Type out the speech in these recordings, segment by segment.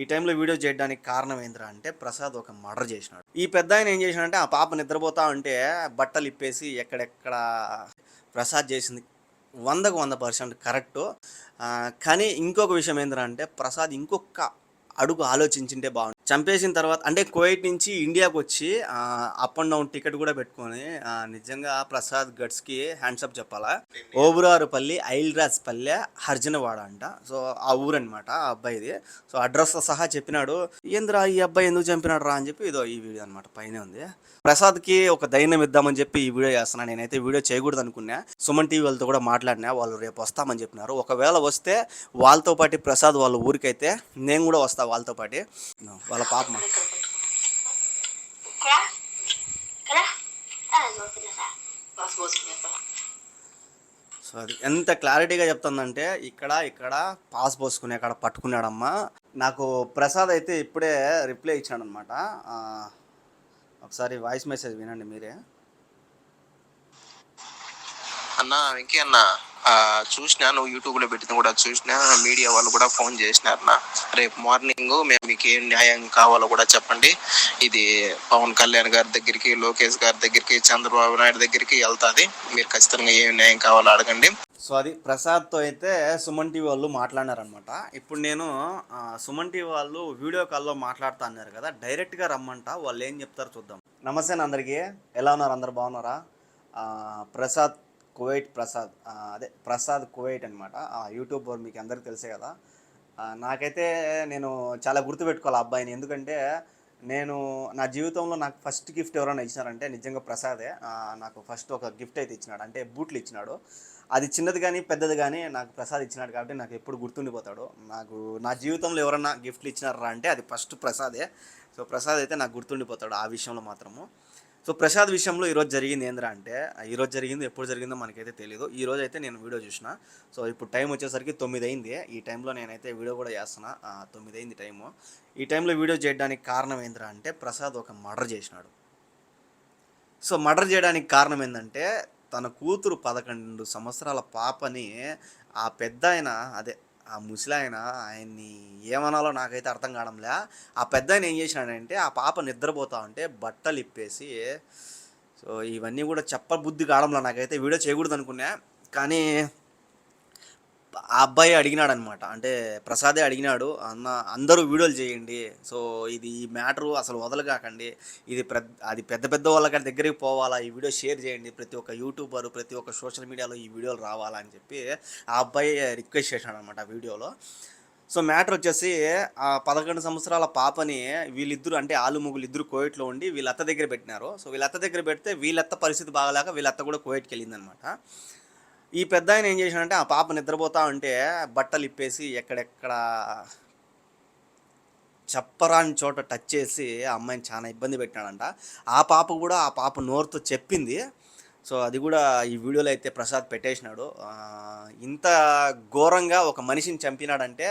ఈ టైంలో వీడియో చేయడానికి కారణం ఏంద్రా అంటే ప్రసాద్ ఒక మర్డర్ చేసినాడు. ఈ పెద్ద ఆయన ఏం చేసినాడంటే ఆ పాప నిద్రపోతా ఉంటే బట్టలు ఇప్పేసి ఎక్కడెక్కడ ప్రసాద్ చేసింది వందకు వంద పర్సెంట్ కరెక్ట్. కానీ ఇంకొక విషయం ఏంద్రా అంటే ప్రసాద్ ఇంకొక అడుగు ఆలోచించింటే బాగుంది చంపేసిన తర్వాత అంటే కువైట్ నుంచి ఇండియాకి వచ్చి అప్ అండ్ డౌన్ టికెట్ కూడా పెట్టుకొని నిజంగా ప్రసాద్ గడ్స్కి హ్యాండ్సప్ చెప్పాలా? ఓబురారుపల్లి ఐల్రాజ్ పల్లె హర్జనవాడ అంట. సో ఆ ఊరు అనమాట ఆ అబ్బాయిది. సో అడ్రస్ సహా చెప్పినాడు. ఏంద్రా ఈ అబ్బాయి ఎందుకు చంపినాడు రా అని చెప్పి ఇదో ఈ వీడియో అనమాట పైన ఉంది. ప్రసాద్కి ఒక ధైర్యం ఇద్దామని చెప్పి ఈ వీడియో చేస్తున్నా. నేనైతే వీడియో చేయకూడదు అనుకున్నా. సుమన్ టీవీ వాళ్ళతో కూడా మాట్లాడినా. వాళ్ళు రేపు వస్తామని చెప్పినారు. ఒకవేళ వస్తే వాళ్ళతో పాటు ప్రసాద్ వాళ్ళ ఊరికైతే నేను కూడా వస్తా వాళ్ళతో పాటు. వాళ్ళ మోసుకున్నా సో అది ఎంత క్లారిటీగా చెప్తుందంటే ఇక్కడ ఇక్కడ పాస్ పోసుకునే అక్కడ పట్టుకున్నాడమ్మా. నాకు ప్రసాద్ అయితే ఇప్పుడే రిప్లై ఇచ్చాడనమాట. ఒకసారి వాయిస్ మెసేజ్ వినండి మీరే. అన్న వెంకీ అన్న. చూసినా నువ్వు యూట్యూబ్లో పెట్టిన కూడా చూసినా మీడియా వాళ్ళు కూడా ఫోన్ చేసినారన్న. రేపు మార్నింగ్ మేము మీకు ఏం న్యాయం కావాలో కూడా చెప్పండి. ఇది పవన్ కళ్యాణ్ గారి దగ్గరికి లోకేష్ గారి దగ్గరికి చంద్రబాబు నాయుడు దగ్గరికి వెళ్తాది. మీరు ఖచ్చితంగా ఏం న్యాయం కావాలో అడగండి. సో అది ప్రసాద్తో అయితే సుమన్ టీవీ వాళ్ళు మాట్లాడినారనమాట ఇప్పుడు నేను సుమన్ టీవీ వాళ్ళు వీడియో కాల్లో మాట్లాడుతా అన్నారు కదా డైరెక్ట్గా రమ్మంట వాళ్ళు ఏం చెప్తారో చూద్దాం. నమస్తే అందరికీ. ఎలా ఉన్నారు? అందరు బాగున్నారా? ప్రసాద్ కువైట్ ప్రసాద్ అదే ప్రసాద్ కువైట్ అనమాట ఆ యూట్యూబర్ మీకు అందరికీ తెలుసే కదా. నాకైతే నేను చాలా గుర్తుపెట్టుకోవాలి అబ్బాయిని. ఎందుకంటే నేను నా జీవితంలో నాకు ఫస్ట్ గిఫ్ట్ ఎవరైనా ఇచ్చినారంటే నిజంగా ప్రసాదే. నాకు ఫస్ట్ ఒక గిఫ్ట్ అయితే ఇచ్చినాడు. అంటే బూట్లు ఇచ్చినాడు. అది చిన్నది కానీ పెద్దది కానీ నాకు ప్రసాద్ ఇచ్చినాడు కాబట్టి నాకు ఎప్పుడు గుర్తుండిపోతాడు. నాకు నా జీవితంలో ఎవరైనా గిఫ్ట్లు ఇచ్చినారా అంటే అది ఫస్ట్ ప్రసాదే. సో ప్రసాద్ అయితే నాకు గుర్తుండిపోతాడు ఆ విషయంలో మాత్రము. సో ప్రసాద్ విషయంలో ఈరోజు జరిగింది ఏంద్రా అంటే ఈరోజు జరిగింది ఎప్పుడు జరిగిందో మనకైతే తెలియదు ఈ రోజు అయితే నేను వీడియో చూసిన. సో ఇప్పుడు టైం వచ్చేసరికి తొమ్మిది అయింది ఈ టైంలో నేనైతే వీడియో కూడా చేస్తున్నా. తొమ్మిది అయింది టైము. ఈ టైంలో వీడియో చేయడానికి కారణం ఏంద్రా అంటే ప్రసాద్ ఒక మర్డర్ చేసినాడు. సో మర్డర్ చేయడానికి కారణం ఏంటంటే తన కూతురు పదకొండు సంవత్సరాల పాపని ఆ పెద్ద ఆయన అదే ఆ ముసలాయన ఆయన్ని ఏమనాలో నాకైతే అర్థం కావడంలే. ఆ పెద్ద ఆయన ఏం చేసినాడంటే ఆ పాప నిద్రపోతా ఉంటే బట్టలు ఇప్పేసి సో ఇవన్నీ కూడా చెప్పబుద్ధి కావడంలో నాకైతే. వీడియో చేయకూడదు అనుకున్నా కానీ ఆ అబ్బాయి అడిగినాడు అనమాట అంటే ప్రసాదే అడిగినాడు అన్న అందరూ వీడియోలు చేయండి. సో ఇది ఈ మ్యాటరు అసలు వదలగాకండి. ఇది పెద్ద అది పెద్ద పెద్ద వాళ్ళ దగ్గరికి పోవాలా. ఈ వీడియో షేర్ చేయండి. ప్రతి ఒక్క యూట్యూబర్ ప్రతి ఒక్క సోషల్ మీడియాలో ఈ వీడియోలు రావాలా అని చెప్పి ఆ అబ్బాయి రిక్వెస్ట్ చేశాడు అనమాట ఆ వీడియోలో. సో మ్యాటర్ వచ్చేసి ఆ పదకొండు సంవత్సరాల పాపని వీళ్ళిద్దరు అంటే ఆలు ముగ్గులు ఇద్దరు కోవిట్లో ఉండి వీళ్ళ అత్త దగ్గర పెట్టినారు. సో వీళ్ళ అత్త దగ్గర పెడితే వీళ్ళత్త పరిస్థితి బాగలేక వీళ్ళత్త కూడా కోవిట్కి వెళ్ళిందనమాట ఈ పెద్ద ఆయన ఏం చేశాడంటే ఆ పాప నిద్రపోతా ఉంటే బట్టలు ఇప్పేసి ఎక్కడెక్కడ చెప్పరాని చోట టచ్ చేసి ఆ అమ్మాయిని చాలా ఇబ్బంది పెట్టినాడంట. ఆ పాప కూడా ఆ పాప నోరుతో చెప్పింది సో అది కూడా ఈ వీడియోలో అయితే ప్రసాద్ పెట్టేసినాడు. ఇంత ఘోరంగా ఒక మనిషిని చంపినాడంటే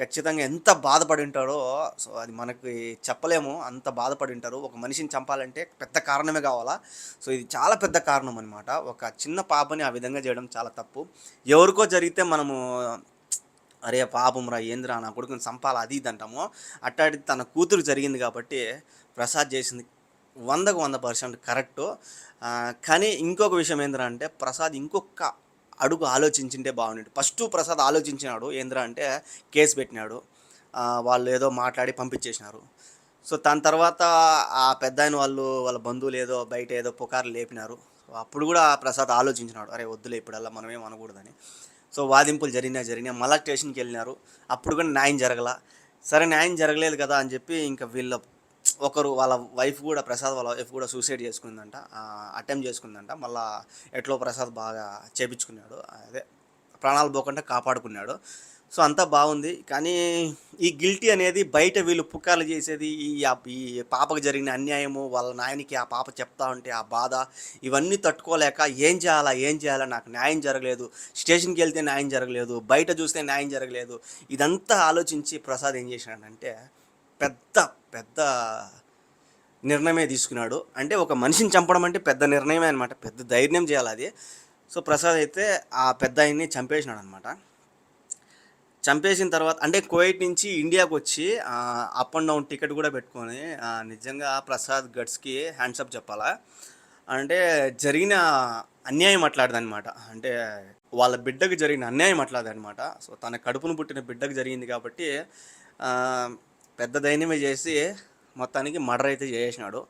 ఖచ్చితంగా ఎంత బాధపడి ఉంటాడో సో అది మనకి చెప్పలేము. అంత బాధపడి ఉంటారు. ఒక మనిషిని చంపాలంటే పెద్ద కారణమే కావాలా? సో ఇది చాలా పెద్ద కారణం అనమాట ఒక చిన్న పాపని ఆ విధంగా చేయడం చాలా తప్పు. ఎవరికో జరిగితే మనము అరే పాపం రా ఏందిరా నా కొడుకుని చంపాలి? అది ఇది అంటాము. అట్టాడి తన కూతురు జరిగింది కాబట్టి ప్రసాద్ చేసింది వందకు వంద పర్సెంట్ కరెక్టు. కానీ ఇంకొక విషయం ఏందిరా అంటే ప్రసాద్ ఇంకొక అడుగు ఆలోచించింటే బాగుండేది. ఫస్ట్ ప్రసాద్ ఆలోచించినాడు ఏందిరా అంటే కేసు పెట్టినాడు. వాళ్ళు ఏదో మాట్లాడి పంపించేసినారు. సో దాని తర్వాత ఆ పెద్ద ఆయన వాళ్ళు వాళ్ళ బంధువులు ఏదో బయట ఏదో పుకార్లు లేపినారు. అప్పుడు కూడా ప్రసాద్ ఆలోచించినాడు. అరే వద్దులే ఇప్పుడల్లా మనమేం అనకూడదని. సో వాదింపులు జరిగినా జరిగినా మళ్ళా స్టేషన్కి వెళ్ళినారు. అప్పుడు కూడా న్యాయం జరగల. సరే న్యాయం జరగలేదు కదా అని చెప్పి ఇంకా వీళ్ళ ఒకరు వాళ్ళ వైఫ్ కూడా ప్రసాద్ వాళ్ళ వైఫ్ కూడా సూసైడ్ చేసుకుందంట. అటెంప్ట్ చేసుకుందంట. మళ్ళా ఎట్లో ప్రసాద్ బాగా చేపించుకున్నాడు. అదే ప్రాణాలు పోకుండా కాపాడుకున్నాడు. సో అంతా బాగుంది. కానీ ఈ గిల్టీ అనేది బయట వీళ్ళు పుకార్లు చేసేది ఈ ఈ పాపకు జరిగిన అన్యాయము వాళ్ళ నాయనికి ఆ పాప చెప్తా ఉంటే ఆ బాధ ఇవన్నీ తట్టుకోలేక ఏం చేయాలా ఏం చేయాలా నాకు న్యాయం జరగలేదు. స్టేషన్కి వెళ్తే న్యాయం జరగలేదు. బయట చూస్తే న్యాయం జరగలేదు. ఇదంతా ఆలోచించి ప్రసాద్ ఏం చేశాడంటే పెద్ద పెద్ద నిర్ణయమే తీసుకున్నాడు. అంటే ఒక మనిషిని చంపడం అంటే పెద్ద నిర్ణయమే అనమాట పెద్ద ధైర్యం చేయాలి అది. సో ప్రసాద్ అయితే ఆ పెద్ద ఆయన్ని చంపేసినాడు అనమాట చంపేసిన తర్వాత అంటే కువైట్ నుంచి ఇండియాకి వచ్చి అప్ అండ్ డౌన్ టికెట్ కూడా పెట్టుకొని నిజంగా ప్రసాద్ గడ్స్కి హ్యాండ్సప్ చెప్పాలా? అంటే జరిగిన అన్యాయం అట్లాడదనమాట అంటే వాళ్ళ బిడ్డకు జరిగిన అన్యాయం అట్లాదనమాట సో తన కడుపును పుట్టిన బిడ్డకు జరిగింది కాబట్టి పెద్ద దైన్యమే చేసి మొత్తానికి మర్డర్ అయితే చేసినాడు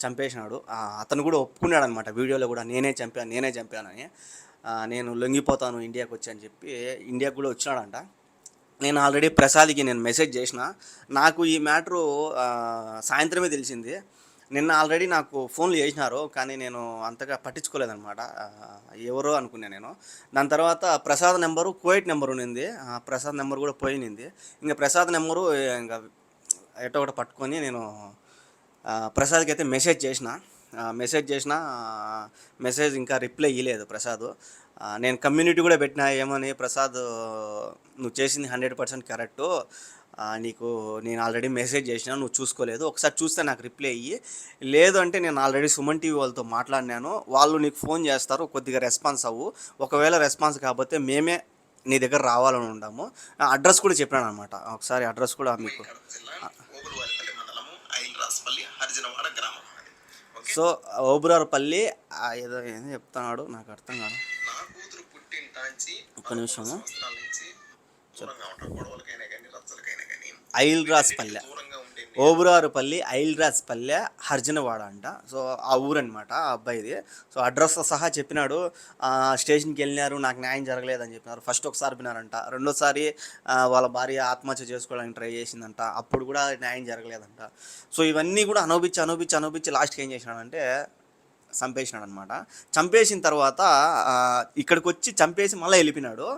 చంపేసినాడు. అతను కూడా ఒప్పుకున్నాడు అనమాట వీడియోలో కూడా నేనే చంపాను నేనే చంపానని. నేను లొంగిపోతాను ఇండియాకి వచ్చి అని చెప్పి ఇండియాకి కూడా వచ్చినాడంట. నేను ఆల్రెడీ ప్రసాద్కి నేను మెసేజ్ చేసిన. నాకు ఈ మ్యాటరు సాయంత్రమే తెలిసింది. నిన్న ఆల్రెడీ నాకు ఫోన్లు చేసినారు కానీ నేను అంతగా పట్టించుకోలేదన్నమాట. ఎవరో అనుకున్నా నేను. దాని తర్వాత ప్రసాద్ నెంబరు కోయిట్ నెంబర్ ఉన్నింది ఆ, ప్రసాద్ నెంబర్ కూడా పోయినింది ఇంకా ప్రసాద్ నెంబరు ఇంకా ఎటో ఒకటి పట్టుకొని నేను ప్రసాద్కి అయితే మెసేజ్ చేసిన. మెసేజ్ చేసిన మెసేజ్ ఇంకా రిప్లై ఇవ్వలేదు ప్రసాద్. నేను కమ్యూనిటీ కూడా పెట్టిన ఏమని ప్రసాద్ నువ్వు చేసింది హండ్రెడ్ పర్సెంట్ కరెక్టు. నీకు నేను ఆల్రెడీ మెసేజ్ చేసిన నువ్వు చూసుకోలేదు. ఒకసారి చూస్తే నాకు రిప్లై అయ్యి లేదు అంటే నేను ఆల్రెడీ సుమన్ టీవీ వాళ్ళతో మాట్లాడినాను. వాళ్ళు నీకు ఫోన్ చేస్తారు కొద్దిగా రెస్పాన్స్ అవ్వు. ఒకవేళ రెస్పాన్స్ కాకపోతే మేమే నీ దగ్గర రావాలని ఉన్నాము అడ్రస్ కూడా చెప్పాను అనమాట ఒకసారి అడ్రస్ కూడా మీకు ఐల్రాస్పల్లి హరిజనవాడ గ్రామం సో ఓబురారుపల్లి ఏదో ఏదో చెప్తున్నాడు నాకు అర్థం కాదు. నా కూతురు పుట్టింటాంచి ఒక్క నిమిషము. రచ్చలకైనా కానీ ఐల్రాస్పల్లి దూరంగా ఓబురారుపల్లి ఐల్రాజ్ పల్లె హర్జనవాడ అంట. సో ఆ ఊరు అనమాట ఆ అబ్బాయిది. సో అడ్రస్తో సహా చెప్పినాడు. స్టేషన్కి వెళ్ళినారు నాకు న్యాయం జరగలేదని చెప్పినారు. ఫస్ట్ ఒకసారి వినారంట రెండోసారి వాళ్ళ భార్య ఆత్మహత్య చేసుకోవడానికి ట్రై చేసిందంట. అప్పుడు కూడా న్యాయం జరగలేదంట. సో ఇవన్నీ కూడా అనుభవించి అనుభవించి అనుభవించి లాస్ట్కి ఏం చేసినాడంటే చంపేసినాడు అనమాట చంపేసిన తర్వాత ఇక్కడికి వచ్చి చంపేసి మళ్ళీ వెళ్ళిపోయినాడు.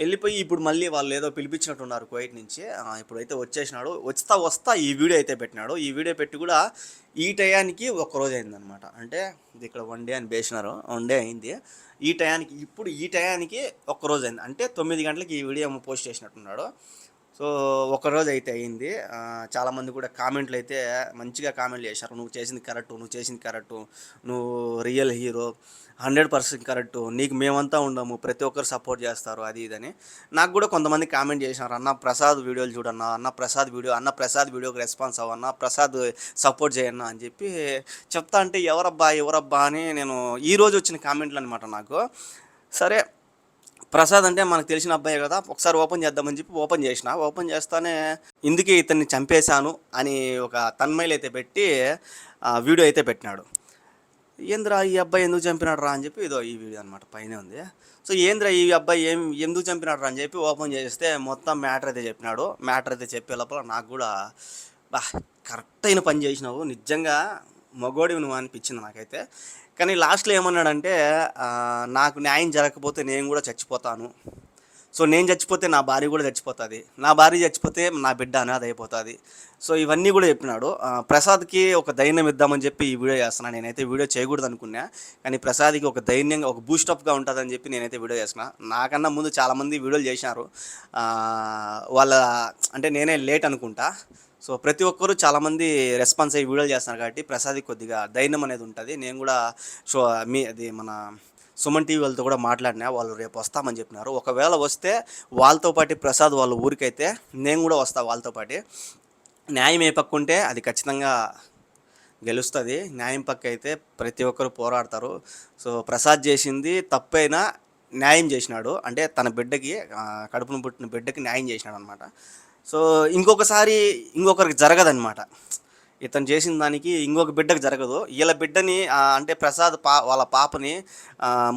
వెళ్ళిపోయి ఇప్పుడు మళ్ళీ వాళ్ళు ఏదో పిలిపించినట్టున్నారు కువైట్ నుంచి. ఇప్పుడైతే వచ్చేసినాడు. వస్తా వస్తా ఈ వీడియో అయితే పెట్టినాడు. ఈ వీడియో పెట్టి కూడా ఈ టయానికి ఒక రోజు అయిందనమాట అంటే ఇది ఇక్కడ వన్ డే అని వేసినారు వన్ డే అయింది. ఈ టయానికి ఇప్పుడు ఈ టయానికి ఒక రోజు అయింది. అంటే తొమ్మిది గంటలకి ఈ వీడియో పోస్ట్ చేసినట్టున్నాడు. సో ఒకరోజు అయితే అయింది. చాలామంది కూడా కామెంట్లు అయితే మంచిగా కామెంట్లు చేశారు. నువ్వు చేసింది కరెక్ట్ నువ్వు చేసింది కరెక్ట్ నువ్వు real hero hundred percent correct నీకు మేమంతా ఉండము ప్రతి ఒక్కరు సపోర్ట్ చేస్తారు అది ఇదని నాకు కూడా కొంతమంది కామెంట్ చేసినారు. అన్న ప్రసాద్ వీడియోలు చూడన్నా అన్న ప్రసాద్ వీడియో అన్న ప్రసాద్ వీడియోకి రెస్పాన్స్ అవ్వన్న ప్రసాద్ సపోర్ట్ చేయన్నా అని చెప్పి చెప్తా అంటే ఎవరబ్బా ఎవరబ్బా అని నేను ఈరోజు వచ్చిన కామెంట్లు అనమాట నాకు. సరే ప్రసాద్ అంటే మనకు తెలిసిన అబ్బాయి కదా ఒకసారి ఓపెన్ చేద్దామని చెప్పి ఓపెన్ చేసిన. ఓపెన్ చేస్తానే ఇందుకే ఇతన్ని చంపేశాను అని ఒక తన్మయిలు అయితే పెట్టి ఆ, వీడియో అయితే పెట్టినాడు. ఏంద్రా ఈ అబ్బాయి ఎందుకు చంపినాడు రా అని చెప్పి ఇదో ఈ వీడియో అనమాట పైన ఉంది. సో ఏంద్రా ఈ అబ్బాయి ఏం ఎందుకు చంపినాడు రా అని చెప్పి ఓపెన్ చేస్తే మొత్తం మ్యాటర్ అయితే చెప్పినాడు. మ్యాటర్ అయితే చెప్పే లోపల నాకు కూడా బా కరెక్ట్ అయిన పని చేసినావు. నిజంగా మగోడివి నువ్వు అనిపించింది నాకైతే. కానీ లాస్ట్లో ఏమన్నాడంటే నాకు న్యాయం జరగకపోతే నేను కూడా చచ్చిపోతాను. సో నేను చచ్చిపోతే నా భార్య కూడా చచ్చిపోతుంది. నా భార్య చచ్చిపోతే నా బిడ్డ అనాథ అయిపోతుంది. సో ఇవన్నీ కూడా చెప్పినాడు. ప్రసాద్కి ఒక ధైర్యం ఇద్దామని చెప్పి ఈ వీడియో చేస్తున్నాను నేనైతే వీడియో చేయకూడదు అనుకున్నా. కానీ ప్రసాద్కి ఒక ధైర్యంగా ఒక బూస్టప్గా ఉంటుందని చెప్పి నేనైతే వీడియో చేసిన నాకన్నా ముందు చాలామంది వీడియోలు చేసినారు. వాళ్ళ అంటే నేనే లేట్ అనుకుంటా. సో ప్రతి ఒక్కరు చాలామంది రెస్పాన్స్ అయ్యి వీడియోలు చేస్తున్నారు కాబట్టి ప్రసాద్కి కొద్దిగా ధైర్యం అనేది ఉంటుంది. నేను కూడా షో మీ అది మన సుమన్ టీవీ వాళ్ళతో కూడా మాట్లాడినా వాళ్ళు రేపు వస్తామని చెప్పినారు. ఒకవేళ వస్తే వాళ్ళతో పాటు ప్రసాద్ వాళ్ళ ఊరికైతే నేను కూడా వస్తా వాళ్ళతో పాటు. న్యాయం ఏ పక్క అది ఖచ్చితంగా గెలుస్తుంది. న్యాయం పక్క అయితే ప్రతి ఒక్కరు పోరాడతారు. సో ప్రసాద్ చేసింది తప్పైనా న్యాయం చేసినాడు. అంటే తన బిడ్డకి కడుపును పుట్టిన బిడ్డకి న్యాయం చేసినాడు అనమాట సో ఇంకొకసారి ఇంకొకరికి జరగదనమాట ఇతను చేసిన దానికి ఇంకొక బిడ్డకు జరగదు. వీళ్ళ బిడ్డని అంటే ప్రసాద్ పా వాళ్ళ పాపని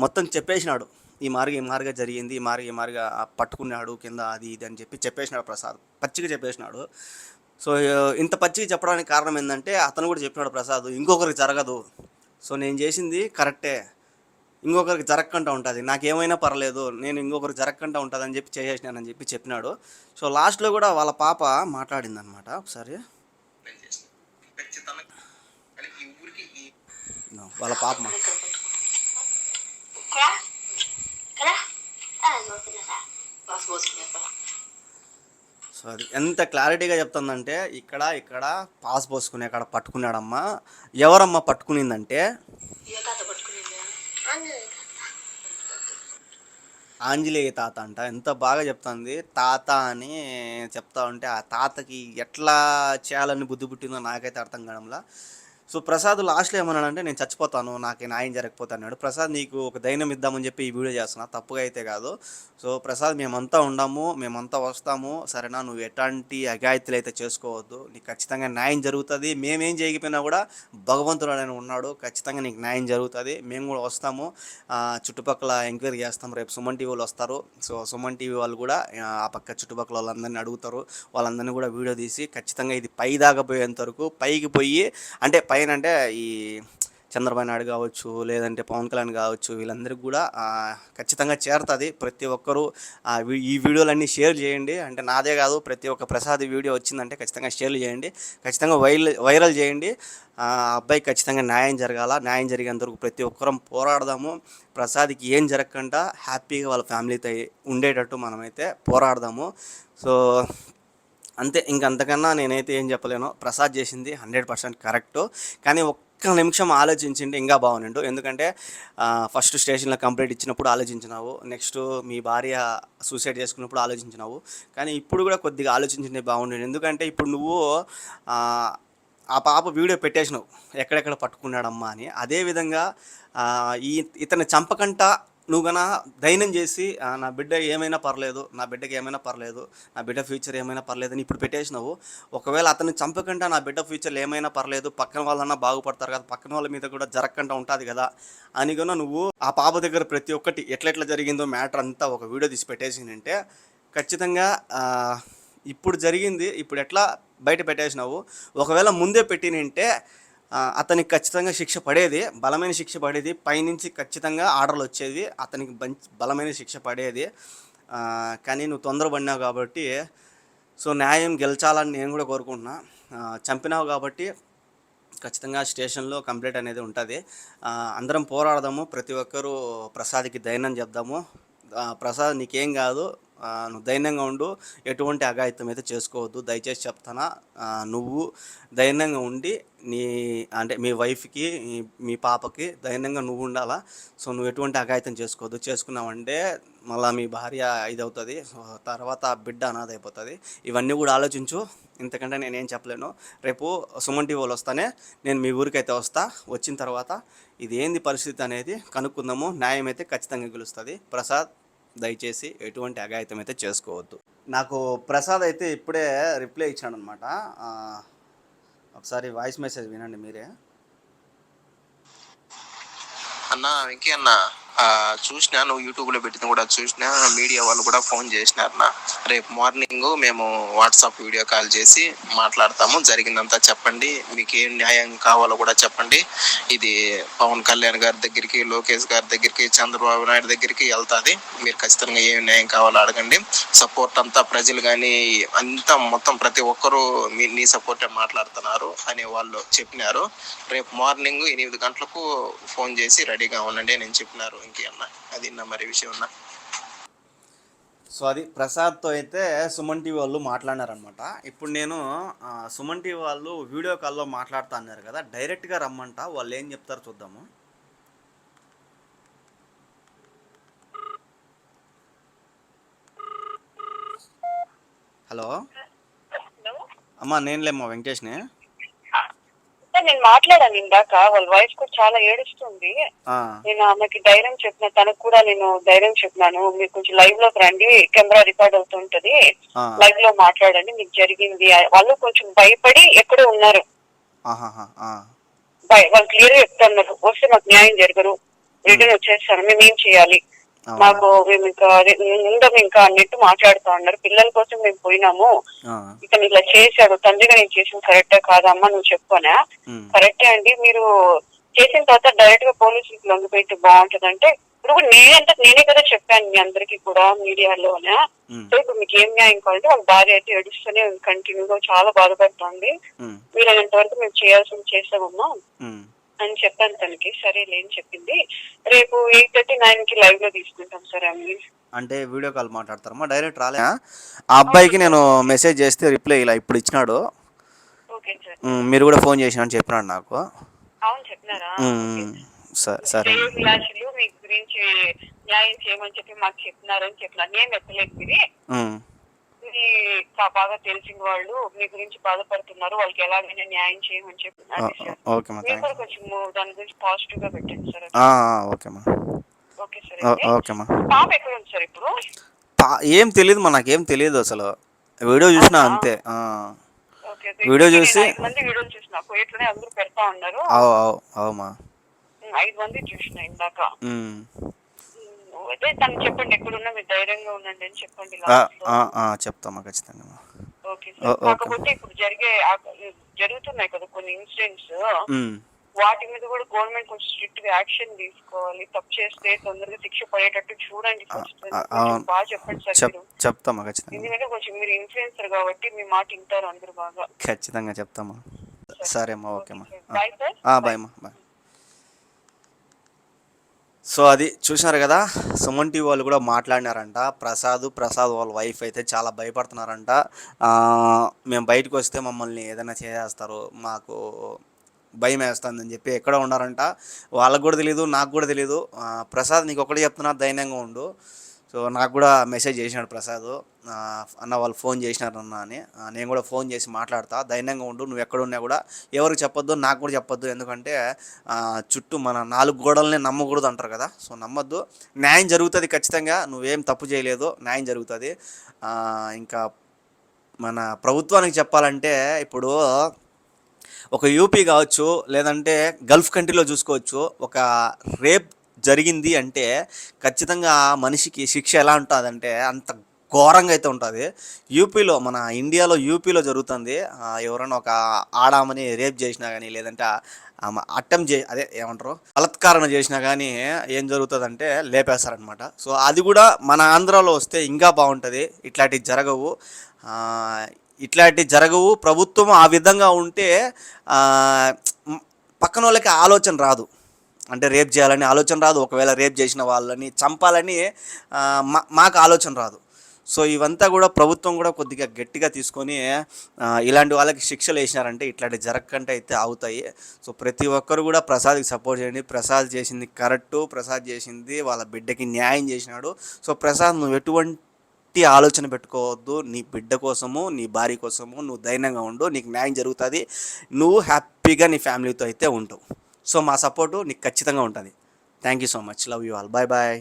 మొత్తం చెప్పేసినాడు. ఈ మార్గ ఈ మార్గ జరిగింది ఈ మార్గ ఈ మార్గ పట్టుకున్నాడు కింద అది ఇది అని చెప్పి చెప్పేసినాడు ప్రసాద్. పచ్చిగా చెప్పేసినాడు. సో ఇంత పచ్చిగా చెప్పడానికి కారణం ఏంటంటే అతను కూడా చెప్పినాడు ప్రసాద్ ఇంకొకరికి జరగదు. సో నేను చేసింది కరెక్టే. ఇంకొకరికి జరగకుండా ఉంటుంది. నాకేమైనా పర్లేదు నేను ఇంకొకరికి జరగకుండా ఉంటుంది అని చెప్పి చేసేసినానని చెప్పి చెప్పినాడు. సో లాస్ట్లో కూడా వాళ్ళ పాప మాట్లాడింది అనమాట ఒకసారి వాళ్ళ పాప సో అది ఎంత క్లారిటీగా చెప్తుందంటే ఇక్కడ ఇక్కడ పాస్ పోసుకునే కాడ పట్టుకున్నాడమ్మా. ఎవరమ్మా పట్టుకునిందంటే ఆంజనేయ తాత అంట. ఎంత బాగా చెప్తుంది. తాత అని చెప్తా ఉంటే ఆ తాతకి ఎట్లా చేయాలని బుద్ధి పుట్టిందో నాకైతే అర్థం కావడంలా. సో ప్రసాద్ లాస్ట్లో ఏమన్నాడంటే నేను చచ్చిపోతాను నాకు న్యాయం జరగకపోతే అన్నాడు. ప్రసాద్ నీకు ఒక ధైర్యం ఇద్దామని చెప్పి ఈ వీడియో చేస్తున్నా తప్పుగా అయితే కాదు. సో ప్రసాద్ మేమంతా ఉండాము మేమంతా వస్తాము. సరేనా నువ్వు ఎట్లాంటి అఘాయిత్యులు అయితే చేసుకోవద్దు. నీకు ఖచ్చితంగా న్యాయం జరుగుతుంది. మేమేం చేయకపోయినా కూడా భగవంతుడు ఆయన ఉన్నాడు. ఖచ్చితంగా నీకు న్యాయం జరుగుతుంది. మేము కూడా వస్తాము. చుట్టుపక్కల ఎంక్వైరీ చేస్తాం. రేపు సుమన్ టీవీ వాళ్ళు వస్తారు. సో సుమన్ టీవీ వాళ్ళు కూడా ఆ, ఆ పక్క చుట్టుపక్కల వాళ్ళందరినీ అడుగుతారు. వాళ్ళందరినీ కూడా వీడియో తీసి ఖచ్చితంగా ఇది పై దాకా పోయేంత వరకు పైకి పోయి అంటే పైన అంటే ఈ చంద్రబాబు నాయుడు కావచ్చు లేదంటే పవన్ కళ్యాణ్ కావచ్చు వీళ్ళందరికీ కూడా ఖచ్చితంగా చేరుతుంది. ప్రతి ఒక్కరూ ఆ, వీ- ఈ వీడియోలన్నీ షేర్ చేయండి. అంటే నాదే కాదు ప్రతి ఒక్క ప్రసాద్ వీడియో వచ్చిందంటే ఖచ్చితంగా షేర్ చేయండి. ఖచ్చితంగా వైరల్ వైరల్ చేయండి. ఆ ఖచ్చితంగా న్యాయం జరగాల. న్యాయం జరిగేంత వరకు ప్రతి ఒక్కరం పోరాడదాము. ప్రసాద్కి ఏం జరగకుండా హ్యాపీగా వాళ్ళ ఫ్యామిలీతో ఉండేటట్టు మనమైతే పోరాడదాము. సో అంతే ఇంకంతకన్నా నేనైతే ఏం చెప్పలేను. ప్రసాద్ చేసింది హండ్రెడ్ పర్సెంట్ కరెక్ట్. కానీ ఒక్క నిమిషం ఆలోచించింటే ఇంకా బాగుండు. ఎందుకంటే ఫస్ట్ స్టేషన్లో కంప్లీట్ ఇచ్చినప్పుడు ఆలోచించినావు. నెక్స్ట్ మీ భార్య సూసైడ్ చేసుకున్నప్పుడు ఆలోచించినావు. కానీ ఇప్పుడు కూడా కొద్దిగా ఆలోచించింటే బాగుండు. ఎందుకంటే ఇప్పుడు నువ్వు ఆ, పాప వీడియో పెట్టేసినావు. ఎక్కడెక్కడ పట్టుకున్నాడమ్మా అని. అదేవిధంగా ఈ ఇతను చంపకంట నువ్వు గన ధైర్యం చేసి నా బిడ్డ ఏమైనా పర్లేదు నా బిడ్డకి ఏమైనా పర్లేదు నా బిడ్డ ఫ్యూచర్ ఏమైనా పర్లేదు అని ఇప్పుడు పెట్టేసినావు. ఒకవేళ అతన్ని చంపకుండా నా బిడ్డ ఫ్యూచర్ ఏమైనా పర్లేదు పక్కన వాళ్ళన్నా బాగుపడతారు కదా పక్కన వాళ్ళ మీద కూడా జరగకుండా ఉంటుంది కదా. అని కూడా నువ్వు ఆ పాప దగ్గర ప్రతి ఒక్కటి ఎట్లెట్లా జరిగిందో మ్యాటర్ అంతా ఒక వీడియో తీసి పెట్టేసిందంటే ఖచ్చితంగా ఇప్పుడు జరిగింది ఇప్పుడు ఎట్లా బయట పెట్టేసినావు. ఒకవేళ ముందే పెట్టినంటే అతనికి ఖచ్చితంగా శిక్ష పడేది బలమైన శిక్ష పడేది పైనుంచి ఖచ్చితంగా ఆర్డర్లు వచ్చేది అతనికి మంచి బలమైన శిక్ష పడేది. కానీ నువ్వు తొందరపడినావు కాబట్టి సో న్యాయం గెలిచాలని నేను కూడా కోరుకుంటున్నా. చంపినావు కాబట్టి ఖచ్చితంగా స్టేషన్లో కంప్లైంట్ అనేది ఉంటుంది. అందరం పోరాడదాము ప్రతి ఒక్కరూ ప్రసాద్కి ధైర్యం చెప్దాము. ప్రసాద్ నీకేం కాదు నువ్వు ధైర్యంగా ఉండు ఎటువంటి అఘాయిత్యం అయితే చేసుకోవద్దు. దయచేసి చెప్తానా నువ్వు ధైర్యంగా ఉండి నీ అంటే మీ వైఫ్కి మీ- పాపకి ధైర్యంగా నువ్వు ఉండాలా? సో నువ్వు ఎటువంటి అఘాయిత్యం చేసుకోవద్దు. చేసుకున్నావంటే మళ్ళీ మీ భార్య ఇది అవుతుంది సో తర్వాత బిడ్డ అనాథ అయిపోతుంది. ఇవన్నీ కూడా ఆలోచించు. ఇంతకంటే నేనేం చెప్పలేను. రేపు సుమన్ వాళ్ళు వస్తానే నేను మీ ఊరికి అయితే వస్తా. వచ్చిన తర్వాత ఇది ఏంది పరిస్థితి అనేది కనుక్కుందాము. న్యాయం అయితే ఖచ్చితంగా గెలుస్తుంది. ప్రసాద్. దయచేసి ఎటువంటి అఘాయితం అయితే చేసుకోవద్దు. నాకు ప్రసాద్ అయితే ఇప్పుడే రిప్లై ఇచ్చాడు అనమాట ఒకసారి వాయిస్ మెసేజ్ వినండి మీరే. అన్నా వెంకీ అన్నా. చూసినా నువ్వు యూట్యూబ్లో పెట్టింది కూడా చూసినా మీడియా వాళ్ళు కూడా ఫోన్ చేసినారు నా రేపు మార్నింగ్ మేము వాట్సాప్ వీడియో కాల్ చేసి మాట్లాడతాము. జరిగిందంతా చెప్పండి. మీకు ఏం న్యాయం కావాలో కూడా చెప్పండి. ఇది పవన్ కళ్యాణ్ గారి దగ్గరికి లోకేష్ గారి దగ్గరికి చంద్రబాబు నాయుడు దగ్గరికి వెళ్తాది. మీరు ఖచ్చితంగా ఏం న్యాయం కావాలో అడగండి. సపోర్ట్ అంతా ప్రజలు కానీ అంతా మొత్తం ప్రతి ఒక్కరూ మీ నీ సపోర్టే మాట్లాడుతున్నారు అనే వాళ్ళు చెప్పినారు. రేపు మార్నింగ్ ఎనిమిది గంటలకు ఫోన్ చేసి రెడీగా ఉండండి నేను చెప్పినారు. ఇంకే అన్న అది నా మరి విషయం అన్న సో అది ప్రసాద్తో అయితే సుమన్ టీవీ వాళ్ళు మాట్లాడినారనమాట ఇప్పుడు నేను సుమన్ టీవీ వాళ్ళు వీడియో కాల్లో మాట్లాడుతా అన్నారు కదా డైరెక్ట్గా రమ్మంట వాళ్ళు ఏం చెప్తారో చూద్దాము. హలో? అమ్మా నేనులేమ్మా వెంకటేష్ని. నేను మాట్లాడాను ఇందాక. వాళ్ళ వైఫ్ కూడా చాలా ఏడుస్తుంది. నేను ఆమెకి ధైర్యం చెప్పిన తనకు కూడా నేను ధైర్యం చెప్పినాను. మీరు కొంచెం లైవ్లోకి రండి కెమెరా రికార్డ్ అవుతుంటది. లైవ్లో మాట్లాడండి మీకు జరిగింది. వాళ్ళు కొంచెం భయపడి ఎక్కడో ఉన్నారు. వాళ్ళు క్లియర్ చెప్తున్నారు. వస్తే మాకు న్యాయం జరగరు. రిటర్న్ వచ్చేస్తాను. మేము ఏం చేయాలి? మాకు మేము ఇంకా ఉండం ఇంకా అన్నట్టు మాట్లాడుతూ ఉన్నారు. పిల్లల కోసం మేము పోయినాము. ఇతను ఇట్లా చేశాడు. తండ్రిగా నేను చేసింది? కరెక్టే కాదమ్మా నువ్వు చెప్పుకోనా? కరెక్టే అండి. మీరు చేసిన తర్వాత డైరెక్ట్గా పోలీసులకు లొంగి పెట్టి బాగుంటది అంటే ఇప్పుడు నేనంటే నేనే కదా చెప్పాను మీ అందరికి కూడా మీడియాలోనే? సో ఇప్పుడు మీకు ఏం న్యాయం కావాలంటే వాళ్ళ భార్య అయితే ఏడుస్తూనే కంటిన్యూగా చాలా బాధపడుతోంది. మీరు అయినంత వరకు మేము చేయాల్సింది చేస్తామమ్మా. ఉమ్. అని చెప్పాను తనకి. సరేలే అని చెప్పింది. రేపు ఎయిట్ థర్టీ నైన్కి లైవ్లో తీసుకుంటాం సార్ అన్ని. అంటే వీడియో కాల్ మాట్లాడతారమ్మా. డైరెక్ట్ రాలే ఆ అబ్బాయికి నేను మెసేజ్ చేస్తే రిప్లై ఇలా ఇప్పుడు ఇచ్చినాడు. సార్. మీరు కూడా ఫోన్ చేసిన అని చెప్పినాడు నాకు. అవును చెప్పినారా? సరే. సరే. మీ గురించి న్యాయం చేయమని చెప్పి మాకు చెప్తున్నారని చెప్పినారు నేను ఎత్తలేదు మీ కా- బాగా తెలిసిన వాళ్ళు మీ గురించి బాధపడుతున్నారు. వాళ్ళకి ఎలాగైనా న్యాయం చేయమని చెప్పి ఓ- అది సార్. ఓకేమ్మా మీరు థ్యాంక్ కూడా కొంచెం దాని గురించి పాజిటివ్గా పెట్టండి సార్. ఓకేమ్మా ఓకే సార్ ఓ- అయితే. ఓకేమ్మా పాప ఎక్కడ ఉంది సార్ ఇప్పుడు? ఏం తెలియదు మా నాకేం తెలియదు అసలు. వీడియో చూసినా అంతే. ఓకే వీడియో చూసి- మంది వీడియోలు చూసిన. పోయేట్లనే అందరూ పెడతా ఉన్నారు. అవు అవు అవుమా ఐదు మంది చూసిన ఇందాక. అదే తను చెప్పండి ఎక్కడున్నా మీరు ధైర్యంగా ఉండండి అని చెప్పండి చెప్తామా ఖచ్చితంగా ఓకే. కాకపోతే ఇప్పుడు జరిగే జరుగుతున్నాయి కదా కొన్ని ఇన్సిడెంట్స్. వాటి మీద కూడా గవర్నమెంట్ కొంచెం స్ట్రిక్ట్గా యాక్షన్ తీసుకోవాలి. తప్పు చేస్తే తొందరగా శిక్ష పడేటట్టు చూడండి. బాగా చెప్పండి సార్ చెప్తామా ఖచ్చితంగా. ఎందుకంటే కొంచెం మీరు ఇన్ఫ్లుయెన్సర్ కాబట్టి మీ మాట వింటారు అందరు బాగా. ఖచ్చితంగా చెప్తామా సరేమ్మా ఓకేమ్మా బాయ్ అమ్మా బాయ్ సో అది చూసినారు కదా సుమన్ టీవీ వాళ్ళు కూడా మాట్లాడినారంట. ప్రసాద్ ప్రసాద్ వాళ్ళ వైఫ్ అయితే చాలా భయపడుతున్నారంట. మేము బయటకు వస్తే మమ్మల్ని ఏదైనా చేసేస్తారు మాకు భయం వేస్తుందని చెప్పి ఎక్కడ ఉన్నారంట. వాళ్ళకు కూడా తెలియదు నాకు కూడా తెలియదు ప్రసాద్ నీకు ఒకటి చెప్తున్నా ధైర్యంగా ఉండు. సో నాకు కూడా మెసేజ్ చేసినాడు ప్రసాద్ అన్న వాళ్ళు ఫోన్ చేసినారు అన్న అని. నేను కూడా ఫోన్ చేసి మాట్లాడతా ధైర్యంగా ఉండు నువ్వు ఎక్కడున్నా కూడా ఎవరికి చెప్పొద్దు నాకు కూడా చెప్పొద్దు. ఎందుకంటే చుట్టూ మన నాలుగు గోడల్ని నమ్మకూడదు అంటారు కదా. సో నమ్మొద్దు. న్యాయం జరుగుతుంది ఖచ్చితంగా. నువ్వేం తప్పు చేయలేదు న్యాయం జరుగుతుంది. ఇంకా మన ప్రభుత్వానికి చెప్పాలంటే ఇప్పుడు ఒక యూపీ కావచ్చు లేదంటే గల్ఫ్ కంట్రీలో చూసుకోవచ్చు. ఒక రేప్ జరిగింది అంటే ఖచ్చితంగా ఆ మనిషికి శిక్ష ఎలా ఉంటుందంటే అంత ఘోరంగా అయితే ఉంటుంది. యూపీలో మన ఇండియాలో యూపీలో జరుగుతుంది. ఎవరైనా ఒక ఆడామని రేప్ చేసినా కానీ లేదంటే ఆమె అట్టం చే అదే ఏమంటారు? బలత్కారణ చేసినా కానీ ఏం జరుగుతుందంటే లేపేస్తారనమాట సో అది కూడా మన ఆంధ్రాలో వస్తే ఇంకా బాగుంటుంది. ఇట్లాంటివి జరగవు. ఇట్లాంటివి జరగవు. ప్రభుత్వం ఆ విధంగా ఉంటే పక్కన వాళ్ళకి ఆలోచన రాదు. అంటే రేప్ చేయాలని ఆలోచన రాదు. ఒకవేళ రేప్ చేసిన వాళ్ళని చంపాలని మా- మాకు ఆలోచన రాదు. సో ఇవంతా కూడా ప్రభుత్వం కూడా కొద్దిగా గట్టిగా తీసుకొని ఇలాంటి వాళ్ళకి శిక్షలు వేసినారంటే ఇట్లాంటి జరగకుండా అయితే అవుతాయి. సో ప్రతి ఒక్కరు కూడా ప్రసాద్కి సపోర్ట్ చేయండి. ప్రసాద్ చేసింది కరెక్టు. ప్రసాద్ చేసింది వాళ్ళ బిడ్డకి న్యాయం చేసినాడు. సో ప్రసాద్ నువ్వు ఎటువంటి ఆలోచన పెట్టుకోవద్దు. నీ బిడ్డ కోసము నీ భార్య కోసము నువ్వు ధైర్యంగా ఉండు. నీకు న్యాయం జరుగుతుంది. నువ్వు హ్యాపీగా నీ ఫ్యామిలీతో అయితే ఉంటావు సో మా సపోర్టు నీకు ఖచ్చితంగా ఉంటుంది. Thank you so much love you all bye bye